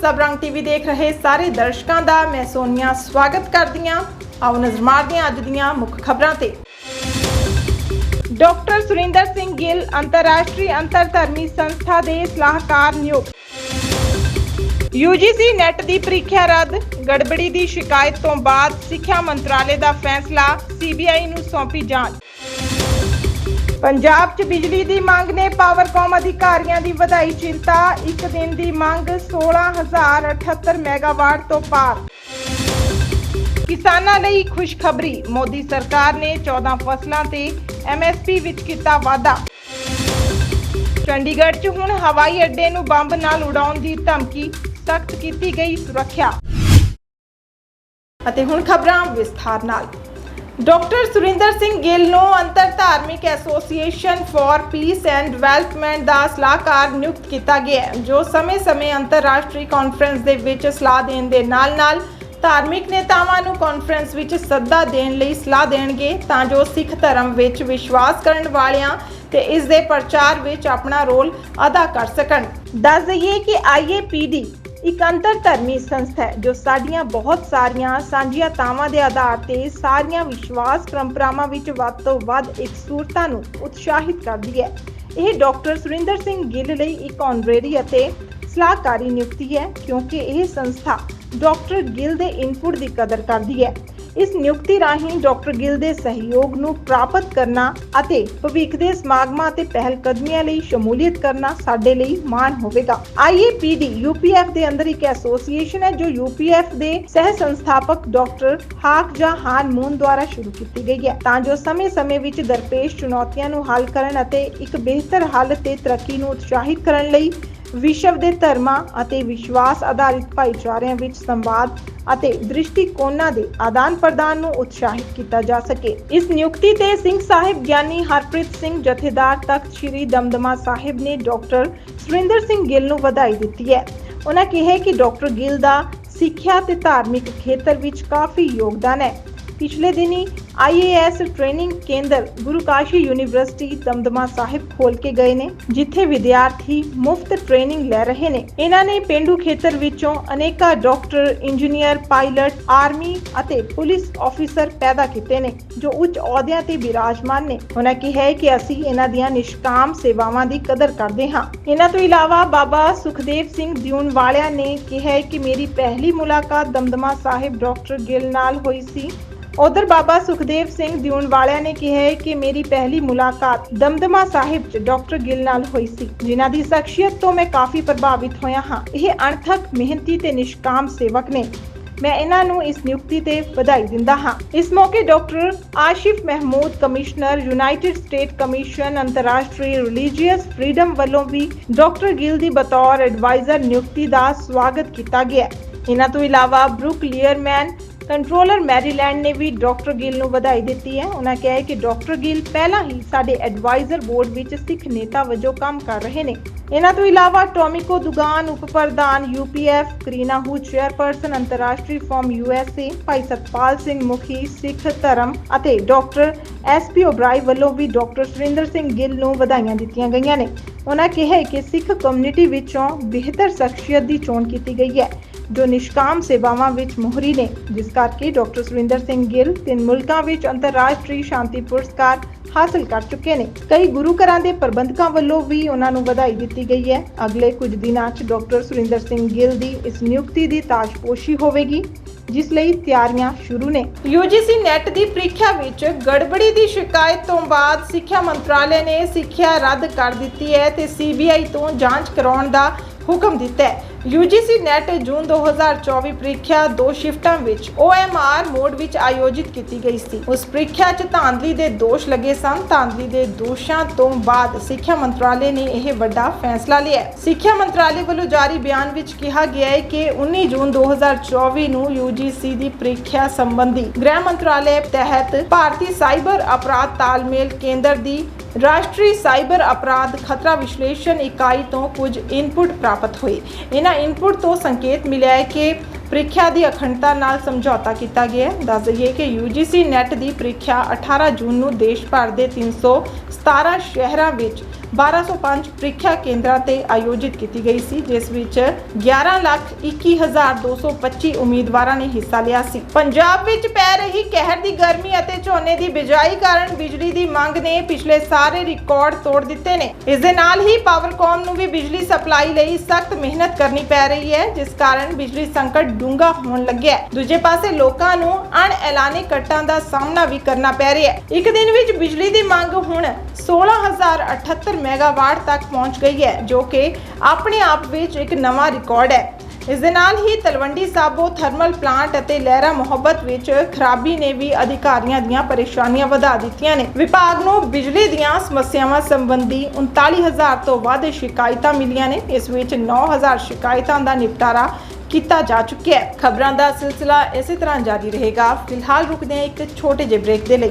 ਸਬਰੰਗ TV ਦੇਖ ਰਹੇ ਸਾਰੇ ਦਰਸ਼ਕਾਂ ਦਾ ਮੈਂ ਸੋਨੀਆ ਸਵਾਗਤ ਕਰਦੀ ਹਾਂ। ਆਓ ਨਜ਼ਰ ਮਾਰਦੇ ਹਾਂ ਅੱਜ ਦੀਆਂ ਮੁੱਖ ਖਬਰਾਂ ਤੇ। ਡਾਕਟਰ ਸੁਰਿੰਦਰ ਸਿੰਘ ਗਿੱਲ ਅੰਤਰਰਾਸ਼ਟਰੀ ਅੰਤਰਧਰਮੀ ਸੰਸਥਾ ਦੇ ਸਲਾਹਕਾਰ ਨਿਯੁਕਤ। UGC ਨੈਟ ਦੀ ਪ੍ਰੀਖਿਆ ਰੱਦ, ਗੜਬੜੀ ਦੀ ਸ਼ਿਕਾਇਤ ਤੋਂ ਬਾਅਦ ਸਿੱਖਿਆ ਮੰਤਰਾਲੇ ਦਾ ਫੈਸਲਾ CBI ਨੂੰ ਸੌਂਪੀ ਜਾਂਚ। ਪੰਜਾਬ 'ਚ ਬਿਜਲੀ ਦੀ ਮੰਗ ਨੇ ਪਾਵਰਕਾਮ ਅਧਿਕਾਰੀਆਂ ਦੀ ਵਧਾਈ ਚਿੰਤਾ। ਇੱਕ ਦਿਨ ਦੀ ਮੰਗ 16078 ਮੈਗਾਵਾਟ ਤੋਂ ਪਾਰ। ਕਿਸਾਨਾਂ ਲਈ ਖੁਸ਼ਖਬਰੀ। ਮੋਦੀ ਸਰਕਾਰ ਨੇ 14 ਫਸਲਾਂ ਤੇ MSP ਵਿੱਚ ਕੀਤਾ ਵਾਅਦਾ। ਚੰਡੀਗੜ੍ਹ 'ਚ ਹੁਣ ਹਵਾਈ ਅੱਡੇ ਨੂੰ ਬੰਬ ਨਾਲ ਉਡਾਉਣ ਦੀ ਧਮਕੀ। ਸਖਤ ਕੀਤੀ ਗਈ ਸੁਰੱਖਿਆ। ਅਤੇ ਹੁਣ ਖਬਰਾਂ ਵਿਸਥਾਰ ਨਾਲ। ਡਾਕਟਰ ਸੁਰਿੰਦਰ ਸਿੰਘ ਗਿੱਲ ਨੂੰ ਅੰਤਰ ਧਾਰਮਿਕ association for peace and development ਦਾ ਸਲਾਹਕਾਰ ਨਿਯੁਕਤ ਕੀਤਾ ਗਿਆ ਹੈ, ਜੋ ਸਮੇਂ-ਸਮੇਂ ਅੰਤਰਰਾਸ਼ਟਰੀ ਕਾਨਫਰੰਸ ਦੇ ਵਿੱਚ ਸਲਾਹ ਦੇਣ ਦੇ ਨਾਲ-ਨਾਲ ਧਾਰਮਿਕ ਨੇਤਾਵਾਂ ਨੂੰ ਕਾਨਫਰੰਸ ਵਿੱਚ ਸੱਦਾ ਦੇਣ ਲਈ ਸਲਾਹ ਦੇਣਗੇ ਤਾਂ ਜੋ ਸਿੱਖ ਧਰਮ ਵਿੱਚ ਵਿਸ਼ਵਾਸ ਕਰਨ ਵਾਲਿਆਂ ਤੇ ਇਸ ਦੇ ਪ੍ਰਚਾਰ ਵਿੱਚ ਆਪਣਾ ਰੋਲ ਅਦਾ ਕਰ ਸਕਣ। ਦੱਸ ਦਈਏ ਕਿ ਆਈਏਪੀਡੀ ਇੱਕ ਅੰਤਰ ਧਰਮੀ ਸੰਸਥਾ ਹੈ ਜੋ ਸਾਡੀਆਂ ਬਹੁਤ ਸਾਰੀਆਂ ਸਾਂਝੀਆਂ ਤਾਵਾਂ ਦੇ ਆਧਾਰ ਤੇ ਸਾਰੀਆਂ ਵਿਸ਼ਵਾਸ ਪਰੰਪਰਾਵਾਂ ਵਿੱਚ ਵੱਧ ਤੋਂ ਵੱਧ ਇਕਸੂਰਤਾ ਨੂੰ ਉਤਸ਼ਾਹਿਤ ਕਰਦੀ ਹੈ। ਇਹ ਡਾਕਟਰ ਸੁਰਿੰਦਰ ਸਿੰਘ ਗਿੱਲ ਲਈ ਇੱਕ ਆਨਰੇਰੀ ਅਤੇ ਸਲਾਹਕਾਰੀ ਨਿਯੁਕਤੀ ਹੈ ਕਿਉਂਕਿ ਇਹ ਸੰਸਥਾ ਡਾਕਟਰ ਗਿੱਲ ਦੇ ਇਨਪੁਟ ਦੀ ਕਦਰ ਕਰਦੀ ਹੈ। ਇਸ ਨਿਯੁਕਤੀ ਰਾਹੀਂ ਡਾਕਟਰ ਗਿੱਲ ਦੇ ਸਹਿਯੋਗ ਨੂੰ ਪ੍ਰਾਪਤ ਕਰਨਾ ਅਤੇ ਭਵਿੱਖ ਦੇ ਸਮਾਗਮਾਂ ਅਤੇ ਪਹਿਲਕਦਮੀਆਂ ਲਈ ਸ਼ਮੂਲੀਅਤ ਕਰਨਾ ਸਾਡੇ ਲਈ ਮਾਣ ਹੋਵੇਗਾ। IAPD UPF ਦੇ ਅੰਦਰ ਇੱਕ ਐਸੋਸੀਏਸ਼ਨ ਹੈ ਜੋ UPF ਦੇ ਸਹਿ ਸੰਸਥਾਪਕ ਡਾਕਟਰ ਹਾਕ ਜਾਂ ਹਾਨ ਮੂਨ ਦੁਆਰਾ ਸ਼ੁਰੂ ਕੀਤੀ ਗਈ ਹੈ। ਤਾਂ ਜੋ ਸਮੇਂ-ਸਮੇਂ ਵਿੱਚ ਦਰਪੇਸ਼ ਚੁਣੌਤੀਆਂ ਨੂੰ ਹੱਲ ਕਰਨ ਅਤੇ ਇੱਕ ਬਿਹਤਰ ਹੱਲ ਤੇ ਤਰੱਕੀ ਨੂੰ ਉਤਸ਼ਾਹਿਤ ਕਰਨ ਲਈ ਵਿਸ਼ਵ ਦੇ ਧਰਮਾਂ ਅਤੇ ਵਿਸ਼ਵਾਸ ਆਧਾਰਿਤ ਭਾਈਚਾਰਿਆਂ ਵਿੱਚ ਸੰਵਾਦ ਅਤੇ ਦ੍ਰਿਸ਼ਟੀਕੋਣਾਂ ਦੇ ਆਦਾਨ ਪ੍ਰਦਾਨ ਨੂੰ ਉਤਸ਼ਾਹਿਤ ਕੀਤਾ ਜਾ ਸਕੇ। ਇਸ ਨਿਯੁਕਤੀ ਤੇ ਸਿੰਘ ਸਾਹਿਬ ਗਿਆਨੀ ਹਰਪ੍ਰੀਤ ਸਿੰਘ ਜਥੇਦਾਰ ਤਖਤ ਸ੍ਰੀ ਦਮਦਮਾ ਸਾਹਿਬ ਨੇ ਡਾਕਟਰ ਸੁਰਿੰਦਰ ਸਿੰਘ ਗਿੱਲ ਨੂੰ ਵਧਾਈ ਦਿੱਤੀ ਹੈ। ਉਹਨਾਂ ਕਿਹਾ ਕਿ ਡਾਕਟਰ ਗਿੱਲ ਦਾ ਸਿੱਖਿਆ ਤੇ ਧਾਰਮਿਕ ਖੇਤਰ ਵਿੱਚ ਕਾਫੀ ਯੋਗਦਾਨ ਹੈ। ਪਿਛਲੇ ਦਿਨੀ ਆਈਏਐਸ ਟ੍ਰੇਨਿੰਗ ਕੇਂਦਰ ਗੁਰੂ ਕਾਸ਼ੀ ਯੂਨੀਵਰਸਿਟੀ ਦਮਦਮਾ ਸਾਹਿਬ ਖੋਲ ਕੇ ਗਏ ਨੇ, ਜਿੱਥੇ ਵਿਦਿਆਰਥੀ ਮੁਫਤ ਟ੍ਰੇਨਿੰਗ ਲੈ ਰਹੇ ਨੇ। ਇਹਨਾਂ ਨੇ ਪਿੰਡੂ ਖੇਤਰ ਵਿੱਚੋਂ ਅਨੇਕਾਂ ਡਾਕਟਰ, ਇੰਜੀਨੀਅਰ, ਪਾਇਲਟ, ਆਰਮੀ ਅਤੇ ਪੁਲਿਸ ਆਫੀਸਰ ਪੈਦਾ ਕੀਤੇ ਨੇ, ਜੋ ਉੱਚ ਅਹੁਦਿਆਂ ਤੇ ਬਿਰਾਜਮਾਨ ਨੇ। ਉਹਨਾਂ ਕਿਹਾ ਹੈ ਕਿ ਅਸੀਂ ਇਹਨਾਂ ਦੀਆਂ ਨਿਸ਼ਕਾਮ ਸੇਵਾਵਾਂ ਦੀ ਕਦਰ ਕਰਦੇ ਹਾਂ। ਇਹਨਾਂ ਤੋਂ ਇਲਾਵਾ ਬਾਬਾ ਸੁਖਦੇਵ ਸਿੰਘ ਦਿਉਣ ਵਾਲਿਆਂ ਨੇ ਕਿਹਾ ਹੈ ਕਿ ਮੇਰੀ ਪਹਿਲੀ ਮੁਲਾਕਾਤ ਦਮਦਮਾ ਸਾਹਿਬ ਡਾਕਟਰ ਗਿੱਲ ਨਾਲ ਹੋਈ ਸੀ। ਉਧਰ ਬਾਬਾ ਸੁਖਦੇਵ ਸਿੰਘ ਦਿਉਣ ਵਾਲਿਆਂ ਨੇ ਕਿਹਾ ਹੈ ਕਿ ਮੇਰੀ ਪਹਿਲੀ ਮੁਲਾਕਾਤ ਦਮਦਮਾ ਸਾਹਿਬ 'ਚ ਡਾਕਟਰ ਗਿੱਲ ਨਾਲ ਹੋਈ ਸੀ, ਜਿਨ੍ਹਾਂ ਦੀ ਸ਼ਖਸੀਅਤ ਤੋਂ ਮੈਂ ਕਾਫੀ ਪ੍ਰਭਾਵਿਤ ਹੋਇਆ ਹਾਂ। ਇਹ ਅਣਥਕ, ਮਿਹਨਤੀ ਤੇ ਨਿਸ਼ਕਾਮ ਸੇਵਕ ਨੇ। ਮੈਂ ਇਹਨਾਂ ਨੂੰ ਇਸ ਨਿਯੁਕਤੀ ਤੇ ਵਧਾਈ ਦਿੰਦਾ ਹਾਂ। ਇਸ ਮੌਕੇ doctor Asif Mahmood, commissioner, united state commission, ਅੰਤਰਰਾਸ਼ਟਰੀ ਰਿਲੀਜੀਅਸ ਫਰੀडम ਵੱਲੋਂ ਵੀ ਡਾਕਟਰ ਗਿੱਲ ਦੀ ਬਤੌਰ ਐਡਵਾਈਜ਼ਰ ਨਿਯੁਕਤੀ ਦਾ ਸਵਾਗਤ ਕੀਤਾ ਗਿਆ ਇਹਨਾਂ ਤੋਂ ਇਲਾਵਾ ਬਰੁਕ ਲੀਅਰਮੈਨ ਕੰਟਰੋਲਰ ਮੈਰੀਲੈਂਡ ਨੇ ਵੀ ਡਾਕਟਰ ਗਿੱਲ ਨੂੰ ਵਧਾਈ ਦਿੱਤੀ ਹੈ। ਉਹਨਾਂ ਕਿਹਾ ਹੈ ਕਿ ਡਾਕਟਰ ਗਿੱਲ ਪਹਿਲਾਂ ਹੀ ਸਾਡੇ ਐਡਵਾਈਜ਼ਰ ਬੋਰਡ ਵਿੱਚ ਸਿੱਖ ਨੇਤਾ ਵਜੋਂ ਕੰਮ ਕਰ ਰਹੇ ਨੇ। ਇਹਨਾਂ ਤੋਂ ਇਲਾਵਾ ਟੋਮਿਕੋ ਦੁਗਾਨ ਉਪ ਪ੍ਰਧਾਨ ਯੂਪੀਐਫ ਕਰੀਨਾ ਹੂ ਚੇਅਰਪਰਸਨ ਅੰਤਰਰਾਸ਼ਟਰੀ ਫਾਰਮ ਯੂਐਸਏ ਭਾਈ ਸਤਪਾਲ ਸਿੰਘ ਮੁਖੀ, ਸਿੱਖ ਧਰਮ ਅਤੇ ਡਾਕਟਰ ਐਸਪੀ ਓਬਰਾਈ ਵੱਲੋਂ ਵੀ ਡਾਕਟਰ ਸੁਰਿੰਦਰ ਸਿੰਘ ਗਿੱਲ ਨੂੰ ਵਧਾਈਆਂ ਦਿੱਤੀਆਂ ਗਈਆਂ ਨੇ। ਉਹਨਾਂ ਕਿਹਾ ਕਿ ਸਿੱਖ ਕਮਿਊਨਿਟੀ ਵਿੱਚੋਂ ਬਿਹਤਰ ਸ਼ਖਸੀਅਤ ਦੀ ਚੋਣ ਕੀਤੀ ਗਈ ਹੈ। ਜੋ ਨਿਸ਼ਕਾਮ ਸੇਵਾਵਾਂ ਵਿੱਚ ਮੋਹਰੀ ਨੇ, ਜਿਸ ਕਰਕੇ ਡਾਕਟਰ ਸੁਰਿੰਦਰ ਸਿੰਘ ਗਿੱਲ ਤਿੰਨ ਮੁਲਕਾਂ ਵਿੱਚ ਅੰਤਰਰਾਸ਼ਟਰੀ ਸ਼ਾਂਤੀ ਪੁਰਸਕਾਰ ਹਾਸਲ ਕਰ ਚੁੱਕੇ ਨੇ। ਕਈ ਗੁਰੂ ਘਰਾਂ ਦੇ ਪ੍ਰਬੰਧਕਾਂ ਵੱਲੋਂ ਵੀ ਉਹਨਾਂ ਨੂੰ ਵਧਾਈ ਦਿੱਤੀ ਗਈ ਹੈ। ਅਗਲੇ ਕੁਝ ਦਿਨਾਂ 'ਚ ਡਾਕਟਰ ਸੁਰਿੰਦਰ ਸਿੰਘ ਗਿੱਲ ਦੀ ਇਸ ਨਿਯੁਕਤੀ ਦੀ ਤਾਜਪੋਸ਼ੀ ਹੋਵੇਗੀ, ਜਿਸ ਲਈ ਤਿਆਰੀਆਂ ਸ਼ੁਰੂ ਨੇ। UGC ਨੈਟ ਦੀ ਪ੍ਰੀਖਿਆ ਵਿੱਚ ਗੜਬੜੀ ਦੀ ਸ਼ਿਕਾਇਤ ਤੋਂ ਬਾਅਦ ਸਿੱਖਿਆ ਮੰਤਰਾਲੇ ਨੇ ਸਿੱਖਿਆ ਰੱਦ ਕਰ ਦਿੱਤੀ ਹੈ ਤੇ CBI ਤੋਂ ਜਾਂਚ ਕਰਾਉਣ ਦਾ ਹੁਕਮ ਦਿੱਤਾ ਹੈ। UGC ਨੈਟ ਜੂਨ 2024 ਪ੍ਰੀਖਿਆ ਦੋ ਸ਼ਿਫਟਾਂ ਵਿੱਚ OMR ਮੋਡ ਵਿੱਚ ਆਯੋਜਿਤ ਕੀਤੀ ਗਈ ਸੀ। ਉਸ ਪ੍ਰੀਖਿਆ 'ਚ ਧਾਂਦਲੀ ਦੇ ਦੋਸ਼ ਲੱਗੇ ਸਨ। ਧਾਂਦਲੀ ਦੇ ਦੋਸ਼ਾਂ ਤੋਂ ਬਾਅਦ ਸਿੱਖਿਆ ਮੰਤਰਾਲੇ ਨੇ ਇਹ ਵੱਡਾ ਫੈਸਲਾ ਲਿਆ। ਸਿੱਖਿਆ ਮੰਤਰਾਲੇ ਵੱਲੋਂ ਜਾਰੀ ਬਿਆਨ ਵਿੱਚ ਕਿਹਾ ਗਿਆ ਹੈ ਕਿ 19 ਜੂਨ 2024 ਨੂੰ UGC ਦੀ ਪ੍ਰੀਖਿਆ ਸੰਬੰਧੀ ਗ੍ਰਹਿ ਮੰਤਰਾਲੇ ਤਹਿਤ ਭਾਰਤੀ ਸਾਈਬਰ ਅਪਰਾਧ ਤਾਲਮੇਲ ਕੇਂਦਰ ਦੀ ਰਾਸ਼ਟਰੀ ਸਾਈਬਰ ਅਪਰਾਧ ਖਤਰਾ ਵਿਸ਼ਲੇਸ਼ਣ ਇਕਾਈ ਤੋਂ ਕੁਝ ਇਨਪੁਟ ਪ੍ਰਾਪਤ ਹੋਏ। ਇਹਨਾਂ ਇਨਪੁਟ ਤੋਂ ਸੰਕੇਤ ਮਿਲਿਆ ਹੈ ਕਿ ਪ੍ਰੀਖਿਆ ਦੀ ਅਖੰਡਤਾ ਨਾਲ ਸਮਝੌਤਾ ਕੀਤਾ ਗਿਆ ਹੈ। ਦੱਸ ਦਈਏ ਕਿ UGC ਨੈਟ ਦੀ ਪ੍ਰੀਖਿਆ 18 ਜੂਨ ਨੂੰ ਦੇਸ਼ ਭਰ ਦੇ 317 ਸ਼ਹਿਰਾਂ ਵਿੱਚ 1205 ਪ੍ਰੀਖਿਆ ਕੇਂਦਰਾਂ ਤੇ ਆਯੋਜਿਤ ਕੀਤੀ ਗਈ ਸੀ, ਜਿਸ ਵਿੱਚ 11 ਲੱਖ 21225 ਉਮੀਦਵਾਰਾਂ ਨੇ ਹਿੱਸਾ ਲਿਆ ਸੀ। ਪੰਜਾਬ ਵਿੱਚ ਪੈ ਰਹੀ ਕਹਿਰ ਦੀ ਗਰਮੀ ਅਤੇ ਝੋਨੇ ਦੀ ਬਿਜਾਈ ਕਾਰਨ ਬਿਜਲੀ ਦੀ ਮੰਗ ਨੇ ਪਿਛਲੇ ਸਾਰੇ ਰਿਕਾਰਡ ਤੋੜ ਦਿੱਤੇ ਨੇ। ਇਸ ਦੇ ਨਾਲ ਹੀ ਪਾਵਰਕਾਮ ਨੂੰ ਵੀ ਬਿਜਲੀ ਸਪਲਾਈ ਲਈ ਸਖਤ ਮਿਹਨਤ ਕਰਨੀ ਪੈ ਰਹੀ ਹੈ, ਜਿਸ ਕਾਰਨ ਬਿਜਲੀ ਸੰਕਟ ਡੂੰਘਾ ਹੋਣ ਲੱਗਿਆ ਦੂਜੇ ਪਾਸੇ ਲੋਕਾਂ ਨੂੰ ਅਣਐਲਾਨੇ ਕੱਟਾਂ ਦਾ ਸਾਹਮਣਾ ਵੀ ਕਰਨਾ ਪੈ ਰਿਹਾ ਹੈ। ਇੱਕ ਦਿਨ ਵਿੱਚ ਬਿਜਲੀ ਦੀ ਮੰਗ ਹੁਣ 16078 ਮੈਗਾਵਾਟ ਤੱਕ ਪਹੁੰਚ ਗਈ ਹੈ, ਜੋ ਕਿ ਆਪਣੇ ਆਪ ਵਿੱਚ ਇੱਕ ਨਵਾਂ ਰਿਕਾਰਡ ਹੈ। ਇਸ ਦੇ ਨਾਲ ਹੀ ਤਲਵੰਡੀ ਸਾਬੋ ਥਰਮਲ ਪਲਾਂਟ ਅਤੇ ਲਹਿਰਾ ਮੁਹੱਬਤ ਵਿੱਚ ਖਰਾਬੀ ਨੇ ਵੀ ਅਧਿਕਾਰੀਆਂ ਦੀਆਂ ਪਰੇਸ਼ਾਨੀਆਂ ਵਧਾ ਦਿੱਤੀਆਂ ਨੇ। ਵਿਭਾਗ ਨੂੰ ਬਿਜਲੀ ਦੀਆਂ ਸਮੱਸਿਆਵਾਂ ਸੰਬੰਧੀ 39000 ਤੋਂ ਵੱਧ ਸ਼ਿਕਾਇਤਾਂ ਮਿਲੀਆਂ ਨੇ। ਇਸ ਵਿੱਚ 9000 ਸ਼ਿਕਾਇਤਾਂ ਦਾ ਨਿਪਟਾਰਾ ਕੀਤਾ ਜਾ ਚੁੱਕਿਆ ਹੈ। ਖਬਰਾਂ ਦਾ ਸਿਲਸਿਲਾ ਇਸੇ ਤਰ੍ਹਾਂ ਜਾਰੀ ਰਹੇਗਾ। ਫਿਲਹਾਲ ਰੁਕਦੇ ਹਾਂ ਇੱਕ ਛੋਟੇ ਜਿਹੇ ਬ੍ਰੇਕ ਦੇ ਲਈ।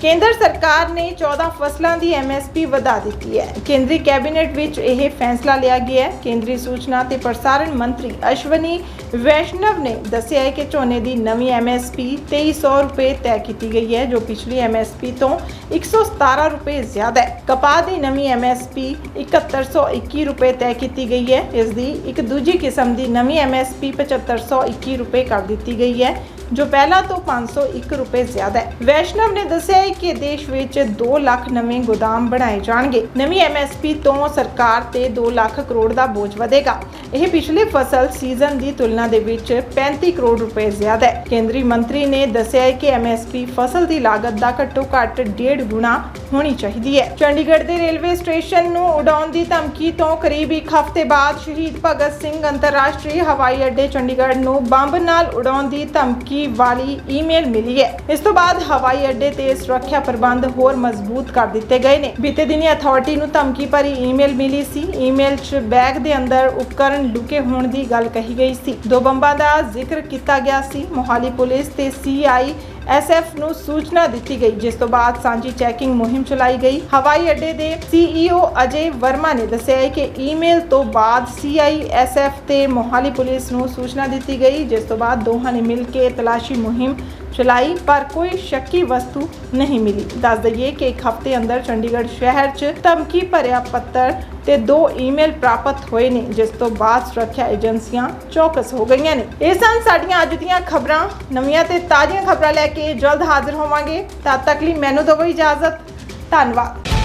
ਕੇਂਦਰ ਸਰਕਾਰ ਨੇ 14 ਫਸਲਾਂ ਦੀ ਐਮਐਸਪੀ ਵਧਾ ਦਿੱਤੀ ਹੈ। ਕੇਂਦਰੀ ਕੈਬਨਿਟ ਵਿੱਚ ਇਹ ਫੈਸਲਾ ਲਿਆ ਗਿਆ ਹੈ। ਕੇਂਦਰੀ ਸੂਚਨਾ ਤੇ ਪ੍ਰਸਾਰਣ ਮੰਤਰੀ ਅਸ਼ਵਨੀ ਵੈਸ਼ਨਵ ਨੇ ਦੱਸਿਆ ਹੈ ਕਿ ਝੋਨੇ ਦੀ ਨਵੀਂ ਐਮਐਸਪੀ 2300 ਰੁਪਏ ਤੈਅ ਕੀਤੀ ਗਈ ਹੈ, ਜੋ ਪਿਛਲੀ ਐਮਐਸਪੀ ਤੋਂ 117 ਰੁਪਏ ਜ਼ਿਆਦਾ ਹੈ। ਕਪਾਹ ਦੀ ਨਵੀਂ ਐਮਐਸਪੀ 7121 ਰੁਪਏ ਤੈਅ ਕੀਤੀ ਗਈ ਹੈ। ਇਸ ਦੀ ਇੱਕ ਦੂਜੀ ਕਿਸਮ ਦੀ ਨਵੀਂ ਐਮਐਸਪੀ 7521 ਰੁਪਏ ਕਰ ਦਿੱਤੀ ਗਈ ਹੈ। ਜੋ ਪਹਿਲਾਂ ਤੋਂ 501 ਰੁਪਏ ਜ਼ਿਆਦਾ ਹੈ। ਵੈਸ਼ਨਵ ਨੇ ਦੱਸਿਆ ਹੈ ਕਿ ਦੇਸ਼ ਵਿੱਚ 2 ਲੱਖ ਨਵੇਂ ਗੋਦਾਮ ਬਣਾਏ ਜਾਣਗੇ। ਨਵੀਂ ਐਮਐਸਪੀ ਤੋਂ ਸਰਕਾਰ ਤੇ 2 ਲੱਖ ਕਰੋੜ ਦਾ ਬੋਝ ਵਧੇਗਾ। ਇਹ ਪਿਛਲੇ ਫਸਲ ਸੀਜ਼ਨ ਦੀ ਤੁਲਨਾ ਦੇ ਵਿੱਚ 35 ਕਰੋੜ ਰੁਪਏ ਜ਼ਿਆਦਾ ਹੈ। ਕੇਂਦਰੀ ਮੰਤਰੀ ਨੇ ਦੱਸਿਆ ਹੈ ਕਿ ਐਮਐਸਪੀ ਫਸਲ ਦੀ ਲਾਗਤ ਦਾ ਘੱਟੋ ਘੱਟ ਡੇਢ ਗੁਣਾ ਹੋਣੀ ਚਾਹੀਦੀ ਹੈ। ਚੰਡੀਗੜ੍ਹ ਦੇ ਰੇਲਵੇ ਸਟੇਸ਼ਨ ਨੂੰ ਉਡਾਉਣ ਦੀ ਧਮਕੀ ਤੋਂ ਕਰੀਬ ਇੱਕ ਹਫ਼ਤੇ ਬਾਅਦ ਸ਼ਹੀਦ ਭਗਤ ਸਿੰਘ ਅੰਤਰਰਾਸ਼ਟਰੀ ਹਵਾਈ ਅੱਡੇ ਚੰਡੀਗੜ੍ਹ ਨੂੰ ਬੰਬ ਨਾਲ ਉਡਾਉਣ ਦੀ ਧਮਕੀ ਧਮਕੀ ਵਾਲੀ ਈਮੇਲ ਮਿਲੀ ਹੈ। ਇਸ ਤੋਂ ਬਾਅਦ ਹਵਾਈ ਅੱਡੇ ਤੇ ਸੁਰੱਖਿਆ ਪ੍ਰਬੰਧ ਹੋਰ ਮਜ਼ਬੂਤ ਕਰ ਦਿੱਤੇ ਗਏ ਨੇ। ਬੀਤੇ ਦਿਨੀ ਅਥਾਰਟੀ ਨੂੰ ਧਮਕੀ ਭਰੀ ਈਮੇਲ ਮਿਲੀ ਸੀ। ਈਮੇਲ 'ਚ ਬੈਗ ਦੇ ਅੰਦਰ ਉਪਕਰਨ ਲੁਕੇ ਹੋਣ ਦੀ ਗੱਲ ਕਹੀ ਗਈ ਸੀ। ਦੋ ਬੰਬਾਂ ਦਾ ਜ਼ਿਕਰ ਕੀਤਾ ਗਿਆ ਸੀ। ਮੋਹਾਲੀ ਪੁਲਿਸ ਤੇ ਸੀਆਈ ਐਸਐਫ ਨੂੰ ਸੂਚਨਾ ਦਿੱਤੀ ਗਈ, ਜਿਸ ਤੋਂ ਬਾਅਦ ਸਾਂਝੀ ਚੈਕਿੰਗ ਮੁਹਿੰਮ ਚਲਾਈ ਗਈ। ਹਵਾਈ ਅੱਡੇ ਦੇ ਸੀਈਓ ਅਜੇ ਵਰਮਾ ਨੇ ਦੱਸਿਆ ਹੈ ਕਿ ਈਮੇਲ ਤੋਂ ਬਾਅਦ ਸੀਆਈਐਸਐਫ ਤੇ ਮੋਹਾਲੀ ਪੁਲਿਸ ਨੂੰ ਸੂਚਨਾ ਦਿੱਤੀ ਗਈ, ਜਿਸ ਤੋਂ ਬਾਅਦ ਦੋਹਾਂ ਨੇ ਮਿਲ ਕੇ ਤਲਾਸ਼ੀ ਮੁਹਿੰਮ ਚਲਾਈ, ਪਰ ਕੋਈ ਸ਼ੱਕੀ ਵਸਤੂ ਨਹੀਂ ਮਿਲੀ। ਦੱਸ ਦਈਏ ਕਿ ਇੱਕ ਹਫ਼ਤੇ ਅੰਦਰ ਚੰਡੀਗੜ੍ਹ ਸ਼ਹਿਰ 'ਚ ਧਮਕੀ ਭਰਿਆ ਪੱਤਰ ਤੇ ਦੋ ਈਮੇਲ ਪ੍ਰਾਪਤ ਹੋਏ ਨੇ, ਜਿਸ ਤੋਂ ਬਾਅਦ ਸੁਰੱਖਿਆ ਏਜੰਸੀਆਂ ਚੌਕਸ ਹੋ ਗਈਆਂ ਨੇ। ਇਹ ਸਨ ਸਾਡੀਆਂ ਅੱਜ ਦੀਆਂ ਖਬਰਾਂ। ਨਵੀਆਂ ਤੇ ਤਾਜ਼ੀਆਂ ਖਬਰਾਂ ਲੈ ਕੇ ਜਲਦ ਹਾਜ਼ਰ ਹੋਵਾਂਗੇ। ਤਦ ਤੱਕ ਲਈ ਮੈਨੂੰ ਦਿਓ ਇਜਾਜ਼ਤ। ਧੰਨਵਾਦ।